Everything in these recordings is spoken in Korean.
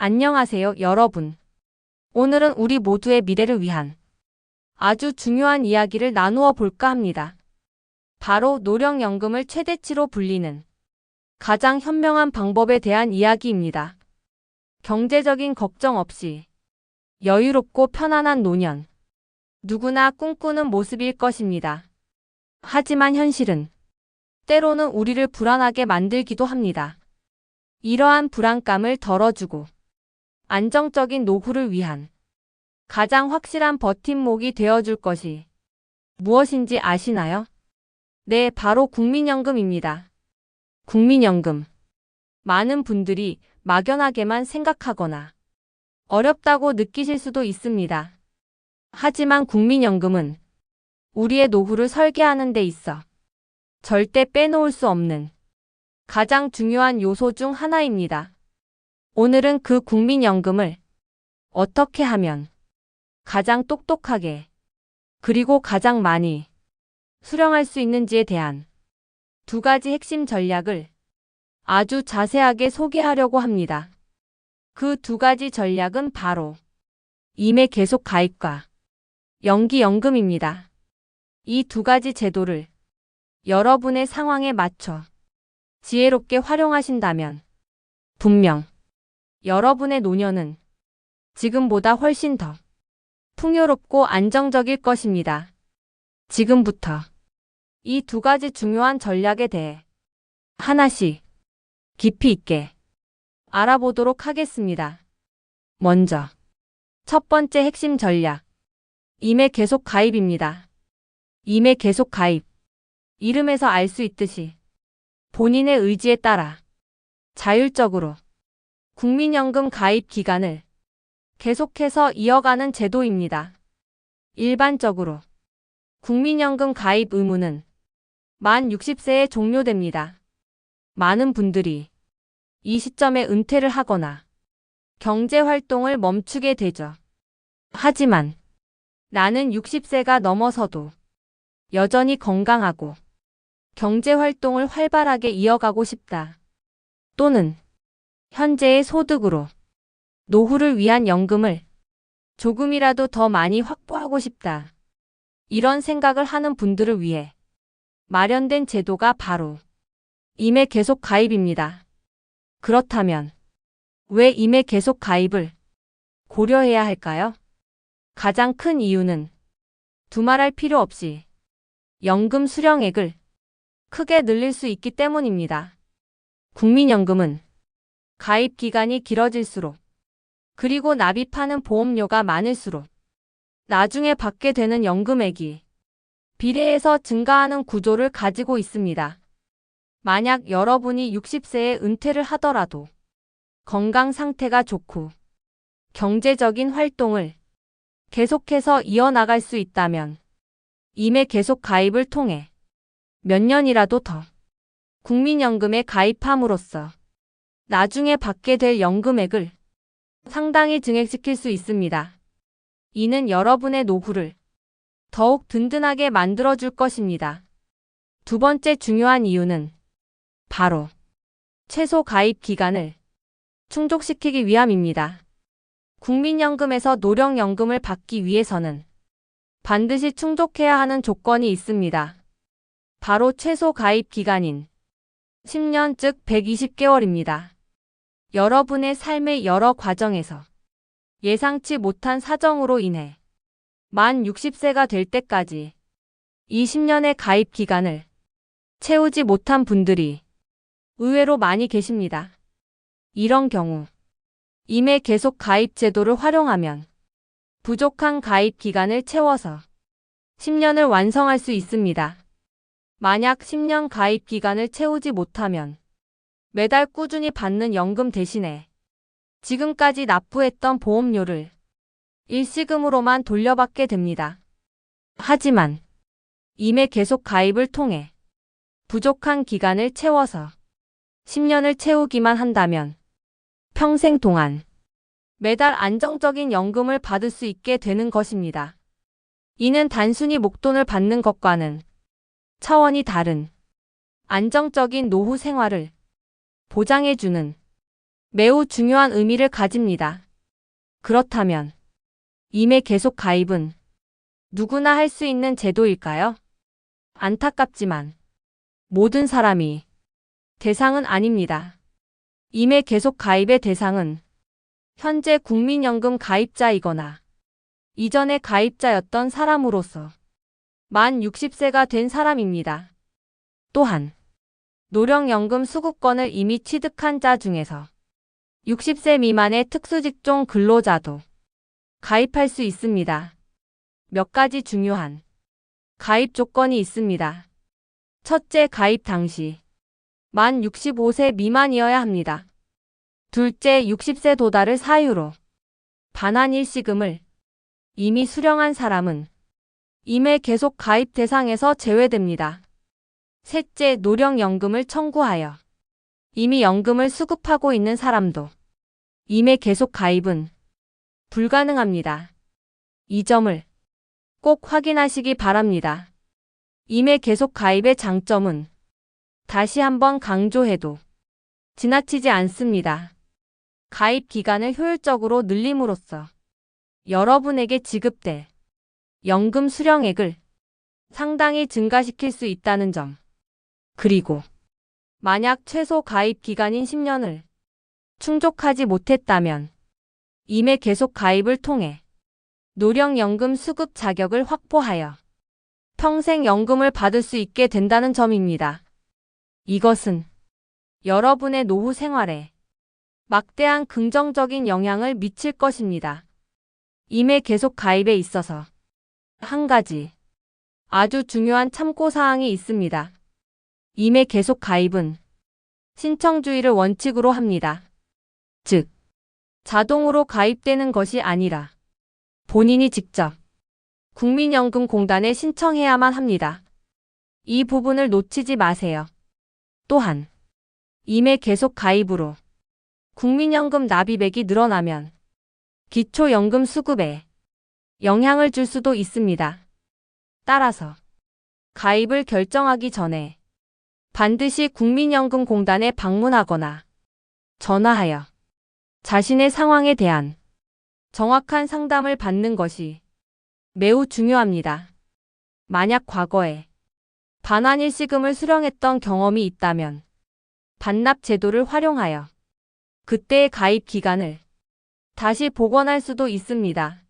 안녕하세요, 여러분. 오늘은 우리 모두의 미래를 위한 아주 중요한 이야기를 나누어 볼까 합니다. 바로 노령연금을 최대치로 불리는 가장 현명한 방법에 대한 이야기입니다. 경제적인 걱정 없이 여유롭고 편안한 노년. 누구나 꿈꾸는 모습일 것입니다. 하지만 현실은 때로는 우리를 불안하게 만들기도 합니다. 이러한 불안감을 덜어주고 안정적인 노후를 위한 가장 확실한 버팀목이 되어줄 것이 무엇인지 아시나요? 네, 바로 국민연금입니다. 국민연금. 많은 분들이 막연하게만 생각하거나 어렵다고 느끼실 수도 있습니다. 하지만 국민연금은 우리의 노후를 설계하는 데 있어 절대 빼놓을 수 없는 가장 중요한 요소 중 하나입니다. 오늘은 그 국민연금을 어떻게 하면 가장 똑똑하게 그리고 가장 많이 수령할 수 있는지에 대한 두 가지 핵심 전략을 아주 자세하게 소개하려고 합니다. 그 두 가지 전략은 바로 임의 계속 가입과 연기연금입니다. 이 두 가지 제도를 여러분의 상황에 맞춰 지혜롭게 활용하신다면 분명 여러분의 노년은 지금보다 훨씬 더 풍요롭고 안정적일 것입니다. 지금부터 이 두 가지 중요한 전략에 대해 하나씩 깊이 있게 알아보도록 하겠습니다. 먼저 첫 번째 핵심 전략 임의 계속 가입입니다. 임의 계속 가입 이름에서 알 수 있듯이 본인의 의지에 따라 자율적으로 국민연금 가입 기간을 계속해서 이어가는 제도입니다. 일반적으로 국민연금 가입 의무는 만 60세에 종료됩니다. 많은 분들이 이 시점에 은퇴를 하거나 경제 활동을 멈추게 되죠. 하지만 나는 60세가 넘어서도 여전히 건강하고 경제 활동을 활발하게 이어가고 싶다. 또는 현재의 소득으로 노후를 위한 연금을 조금이라도 더 많이 확보하고 싶다. 이런 생각을 하는 분들을 위해 마련된 제도가 바로 임의 계속 가입입니다. 그렇다면 왜 임의 계속 가입을 고려해야 할까요? 가장 큰 이유는 두말할 필요 없이 연금 수령액을 크게 늘릴 수 있기 때문입니다. 국민연금은 가입 기간이 길어질수록 그리고 납입하는 보험료가 많을수록 나중에 받게 되는 연금액이 비례해서 증가하는 구조를 가지고 있습니다. 만약 여러분이 60세에 은퇴를 하더라도 건강 상태가 좋고 경제적인 활동을 계속해서 이어나갈 수 있다면 임의 계속 가입을 통해 몇 년이라도 더 국민연금에 가입함으로써 나중에 받게 될 연금액을 상당히 증액시킬 수 있습니다. 이는 여러분의 노후를 더욱 든든하게 만들어줄 것입니다. 두 번째 중요한 이유는 바로 최소 가입 기간을 충족시키기 위함입니다. 국민연금에서 노령연금을 받기 위해서는 반드시 충족해야 하는 조건이 있습니다. 바로 최소 가입 기간인 10년 즉 120개월입니다. 여러분의 삶의 여러 과정에서 예상치 못한 사정으로 인해 만 60세가 될 때까지 20년의 가입 기간을 채우지 못한 분들이 의외로 많이 계십니다. 이런 경우 임의 계속 가입 제도를 활용하면 부족한 가입 기간을 채워서 10년을 완성할 수 있습니다. 만약 10년 가입 기간을 채우지 못하면 매달 꾸준히 받는 연금 대신에 지금까지 납부했던 보험료를 일시금으로만 돌려받게 됩니다. 하지만 임의 계속 가입을 통해 부족한 기간을 채워서 10년을 채우기만 한다면 평생 동안 매달 안정적인 연금을 받을 수 있게 되는 것입니다. 이는 단순히 목돈을 받는 것과는 차원이 다른 안정적인 노후 생활을 보장해주는 매우 중요한 의미를 가집니다. 그렇다면 임의 계속 가입은 누구나 할 수 있는 제도일까요? 안타깝지만 모든 사람이 대상은 아닙니다. 임의 계속 가입의 대상은 현재 국민연금 가입자이거나 이전에 가입자였던 사람으로서 만 60세가 된 사람입니다. 또한 노령연금 수급권을 이미 취득한 자 중에서 60세 미만의 특수직종 근로자도 가입할 수 있습니다. 몇 가지 중요한 가입 조건이 있습니다. 첫째, 가입 당시 만 65세 미만이어야 합니다. 둘째, 60세 도달을 사유로 반환 일시금을 이미 수령한 사람은 임의 계속 가입 대상에서 제외됩니다. 셋째, 노령연금을 청구하여 이미 연금을 수급하고 있는 사람도 임의 계속 가입은 불가능합니다. 이 점을 꼭 확인하시기 바랍니다. 임의 계속 가입의 장점은 다시 한번 강조해도 지나치지 않습니다. 가입 기간을 효율적으로 늘림으로써 여러분에게 지급될 연금 수령액을 상당히 증가시킬 수 있다는 점. 그리고 만약 최소 가입 기간인 10년을 충족하지 못했다면 임의 계속 가입을 통해 노령연금 수급 자격을 확보하여 평생 연금을 받을 수 있게 된다는 점입니다. 이것은 여러분의 노후 생활에 막대한 긍정적인 영향을 미칠 것입니다. 임의 계속 가입에 있어서 한 가지 아주 중요한 참고사항이 있습니다. 임의 계속 가입은 신청주의를 원칙으로 합니다. 즉, 자동으로 가입되는 것이 아니라 본인이 직접 국민연금공단에 신청해야만 합니다. 이 부분을 놓치지 마세요. 또한 임의 계속 가입으로 국민연금 납입액이 늘어나면 기초연금 수급에 영향을 줄 수도 있습니다. 따라서 가입을 결정하기 전에 반드시 국민연금공단에 방문하거나 전화하여 자신의 상황에 대한 정확한 상담을 받는 것이 매우 중요합니다. 만약 과거에 반환일시금을 수령했던 경험이 있다면 반납 제도를 활용하여 그때의 가입 기간을 다시 복원할 수도 있습니다.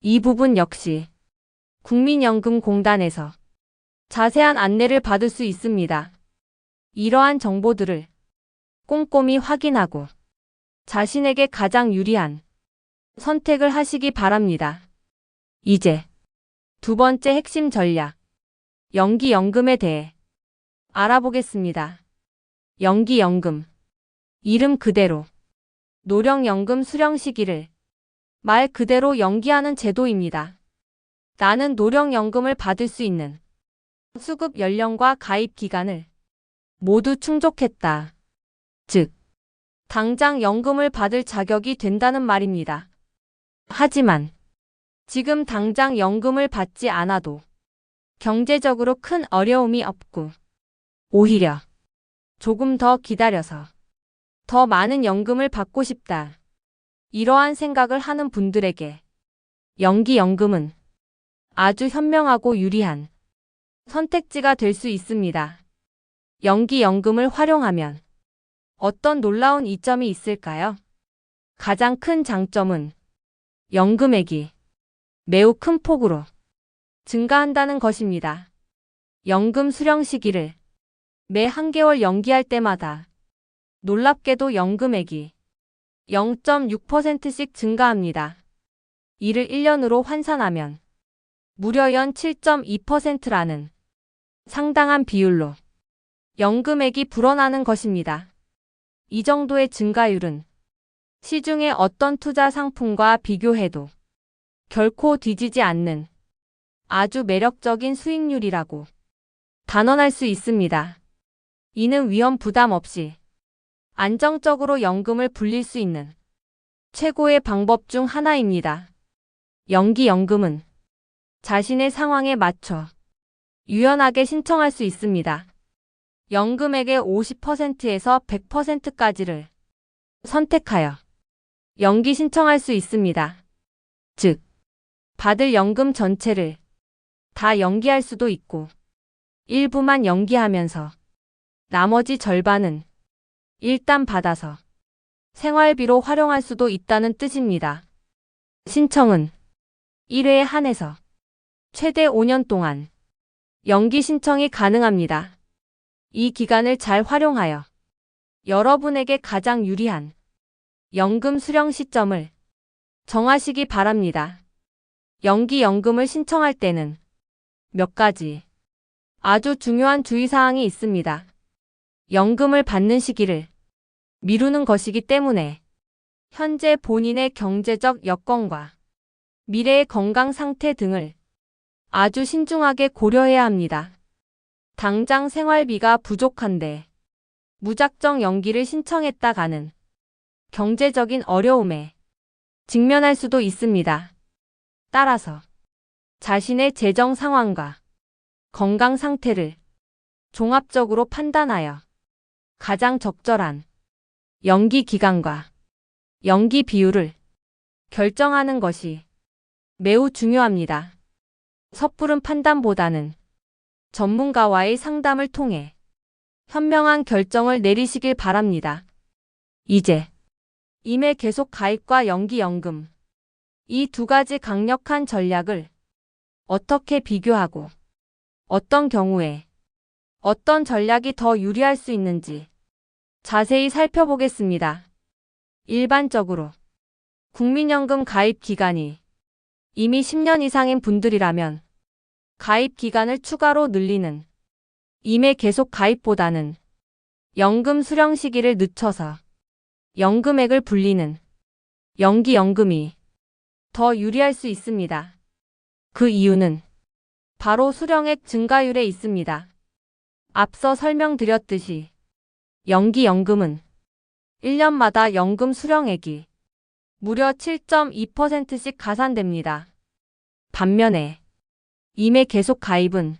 이 부분 역시 국민연금공단에서 자세한 안내를 받을 수 있습니다. 이러한 정보들을 꼼꼼히 확인하고 자신에게 가장 유리한 선택을 하시기 바랍니다. 이제 두 번째 핵심 전략, 연기연금에 대해 알아보겠습니다. 연기연금. 이름 그대로 노령연금 수령 시기를 말 그대로 연기하는 제도입니다. 나는 노령연금을 받을 수 있는 수급 연령과 가입 기간을 모두 충족했다. 즉, 당장 연금을 받을 자격이 된다는 말입니다. 하지만 지금 당장 연금을 받지 않아도 경제적으로 큰 어려움이 없고 오히려 조금 더 기다려서 더 많은 연금을 받고 싶다. 이러한 생각을 하는 분들에게 연기연금은 아주 현명하고 유리한 선택지가 될 수 있습니다. 연기연금을 활용하면 어떤 놀라운 이점이 있을까요? 가장 큰 장점은 연금액이 매우 큰 폭으로 증가한다는 것입니다. 연금 수령 시기를 매 한 개월 연기할 때마다 놀랍게도 연금액이 0.6%씩 증가합니다. 이를 1년으로 환산하면 무려 연 7.2%라는 상당한 비율로 연금액이 불어나는 것입니다. 이 정도의 증가율은 시중의 어떤 투자 상품과 비교해도 결코 뒤지지 않는 아주 매력적인 수익률이라고 단언할 수 있습니다. 이는 위험 부담 없이 안정적으로 연금을 불릴 수 있는 최고의 방법 중 하나입니다. 연기연금은 자신의 상황에 맞춰 유연하게 신청할 수 있습니다. 연금액의 50%에서 100%까지를 선택하여 연기 신청할 수 있습니다. 즉, 받을 연금 전체를 다 연기할 수도 있고, 일부만 연기하면서 나머지 절반은 일단 받아서 생활비로 활용할 수도 있다는 뜻입니다. 신청은 1회에 한해서 최대 5년 동안 연기 신청이 가능합니다. 이 기간을 잘 활용하여 여러분에게 가장 유리한 연금 수령 시점을 정하시기 바랍니다. 연기 연금을 신청할 때는 몇 가지 아주 중요한 주의사항이 있습니다. 연금을 받는 시기를 미루는 것이기 때문에 현재 본인의 경제적 여건과 미래의 건강 상태 등을 아주 신중하게 고려해야 합니다. 당장 생활비가 부족한데 무작정 연기를 신청했다가는 경제적인 어려움에 직면할 수도 있습니다. 따라서 자신의 재정 상황과 건강 상태를 종합적으로 판단하여 가장 적절한 연기 기간과 연기 비율을 결정하는 것이 매우 중요합니다. 섣부른 판단보다는 전문가와의 상담을 통해 현명한 결정을 내리시길 바랍니다. 이제 임의 계속 가입과 연기 연금 이 두 가지 강력한 전략을 어떻게 비교하고 어떤 경우에 어떤 전략이 더 유리할 수 있는지 자세히 살펴보겠습니다. 일반적으로 국민연금 가입 기간이 이미 10년 이상인 분들이라면 가입 기간을 추가로 늘리는 임의 계속 가입보다는 연금 수령 시기를 늦춰서 연금액을 불리는 연기 연금이 더 유리할 수 있습니다. 그 이유는 바로 수령액 증가율에 있습니다. 앞서 설명드렸듯이 연기 연금은 1년마다 연금 수령액이 무려 7.2%씩 가산됩니다. 반면에 임의 계속 가입은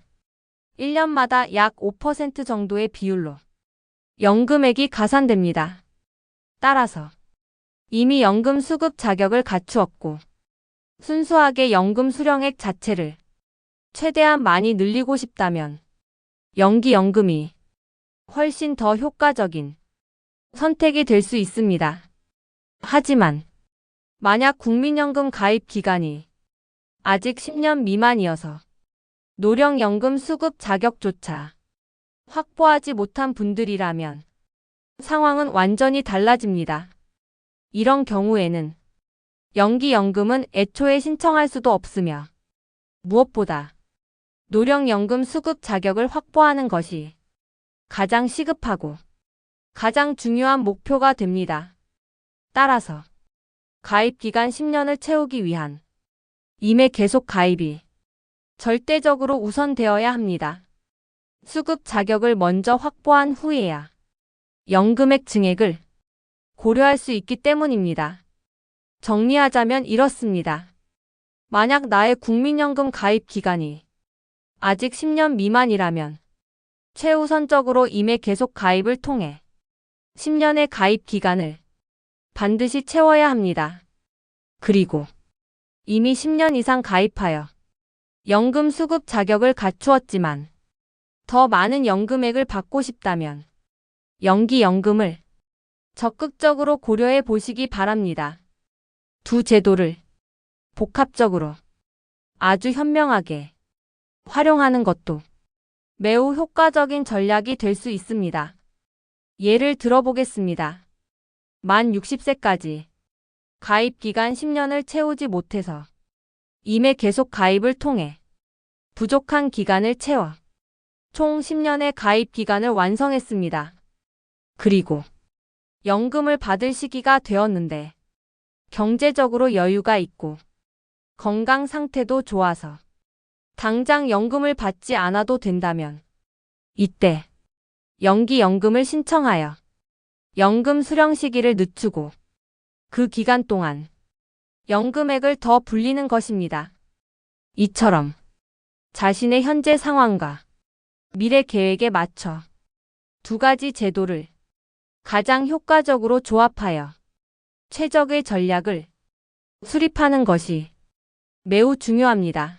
1년마다 약 5% 정도의 비율로 연금액이 가산됩니다. 따라서 이미 연금 수급 자격을 갖추었고 순수하게 연금 수령액 자체를 최대한 많이 늘리고 싶다면 연기 연금이 훨씬 더 효과적인 선택이 될 수 있습니다. 하지만 만약 국민연금 가입 기간이 아직 10년 미만이어서 노령연금 수급 자격조차 확보하지 못한 분들이라면 상황은 완전히 달라집니다. 이런 경우에는 연기연금은 애초에 신청할 수도 없으며 무엇보다 노령연금 수급 자격을 확보하는 것이 가장 시급하고 가장 중요한 목표가 됩니다. 따라서 가입 기간 10년을 채우기 위한 임의 계속 가입이 절대적으로 우선되어야 합니다. 수급 자격을 먼저 확보한 후에야 연금액 증액을 고려할 수 있기 때문입니다. 정리하자면 이렇습니다. 만약 나의 국민연금 가입 기간이 아직 10년 미만이라면 최우선적으로 임의 계속 가입을 통해 10년의 가입 기간을 반드시 채워야 합니다. 그리고 이미 10년 이상 가입하여 연금 수급 자격을 갖추었지만 더 많은 연금액을 받고 싶다면 연기 연금을 적극적으로 고려해 보시기 바랍니다. 두 제도를 복합적으로 아주 현명하게 활용하는 것도 매우 효과적인 전략이 될 수 있습니다. 예를 들어보겠습니다. 만 60세까지 가입 기간 10년을 채우지 못해서 임의 계속 가입을 통해 부족한 기간을 채워 총 10년의 가입 기간을 완성했습니다. 그리고 연금을 받을 시기가 되었는데 경제적으로 여유가 있고 건강 상태도 좋아서 당장 연금을 받지 않아도 된다면 이때 연기 연금을 신청하여 연금 수령 시기를 늦추고 그 기간 동안 연금액을 더 불리는 것입니다. 이처럼 자신의 현재 상황과 미래 계획에 맞춰 두 가지 제도를 가장 효과적으로 조합하여 최적의 전략을 수립하는 것이 매우 중요합니다.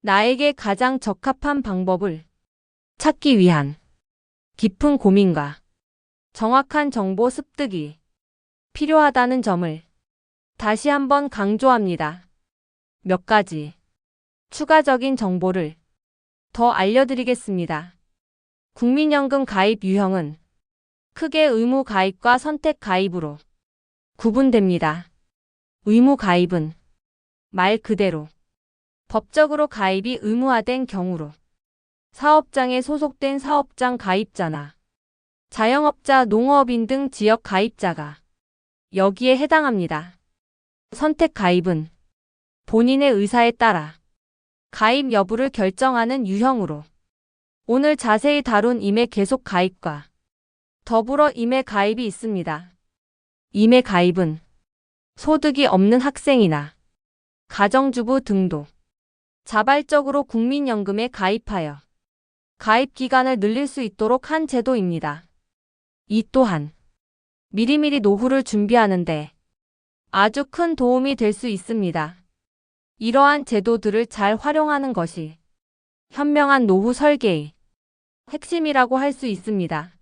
나에게 가장 적합한 방법을 찾기 위한 깊은 고민과 정확한 정보 습득이 필요하다는 점을 다시 한번 강조합니다. 몇 가지 추가적인 정보를 더 알려드리겠습니다. 국민연금 가입 유형은 크게 의무 가입과 선택 가입으로 구분됩니다. 의무 가입은 말 그대로 법적으로 가입이 의무화된 경우로 사업장에 소속된 사업장 가입자나 자영업자, 농업인 등 지역 가입자가 여기에 해당합니다. 선택 가입은 본인의 의사에 따라 가입 여부를 결정하는 유형으로 오늘 자세히 다룬 임의 계속 가입과 더불어 임의 가입이 있습니다. 임의 가입은 소득이 없는 학생이나 가정주부 등도 자발적으로 국민연금에 가입하여 가입 기간을 늘릴 수 있도록 한 제도입니다. 이 또한 미리미리 노후를 준비하는데 아주 큰 도움이 될 수 있습니다. 이러한 제도들을 잘 활용하는 것이 현명한 노후 설계의 핵심이라고 할 수 있습니다.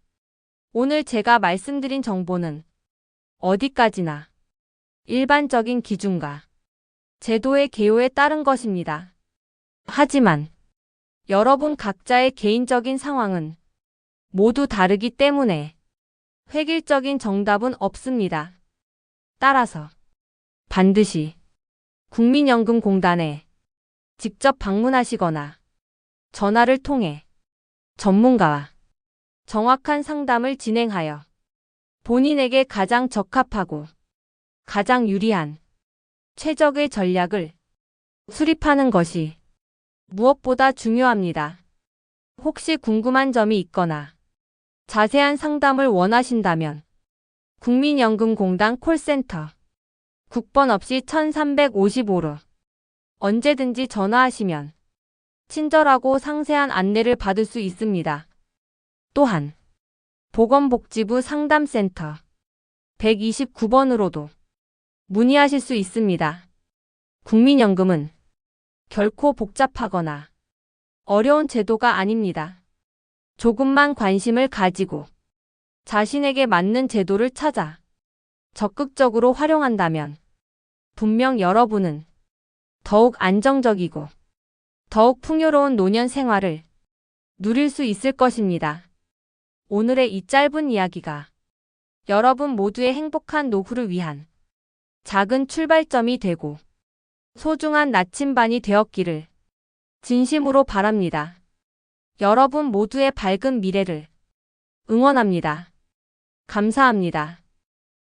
오늘 제가 말씀드린 정보는 어디까지나 일반적인 기준과 제도의 개요에 따른 것입니다. 하지만 여러분 각자의 개인적인 상황은 모두 다르기 때문에 획일적인 정답은 없습니다. 따라서 반드시 국민연금공단에 직접 방문하시거나 전화를 통해 전문가와 정확한 상담을 진행하여 본인에게 가장 적합하고 가장 유리한 최적의 전략을 수립하는 것이 무엇보다 중요합니다. 혹시 궁금한 점이 있거나 자세한 상담을 원하신다면 국민연금공단 콜센터 국번 없이 1355로 언제든지 전화하시면 친절하고 상세한 안내를 받을 수 있습니다. 또한 보건복지부 상담센터 129번으로도 문의하실 수 있습니다. 국민연금은 결코 복잡하거나 어려운 제도가 아닙니다. 조금만 관심을 가지고 자신에게 맞는 제도를 찾아 적극적으로 활용한다면 분명 여러분은 더욱 안정적이고 더욱 풍요로운 노년 생활을 누릴 수 있을 것입니다. 오늘의 이 짧은 이야기가 여러분 모두의 행복한 노후를 위한 작은 출발점이 되고 소중한 나침반이 되었기를 진심으로 바랍니다. 여러분 모두의 밝은 미래를 응원합니다. 감사합니다.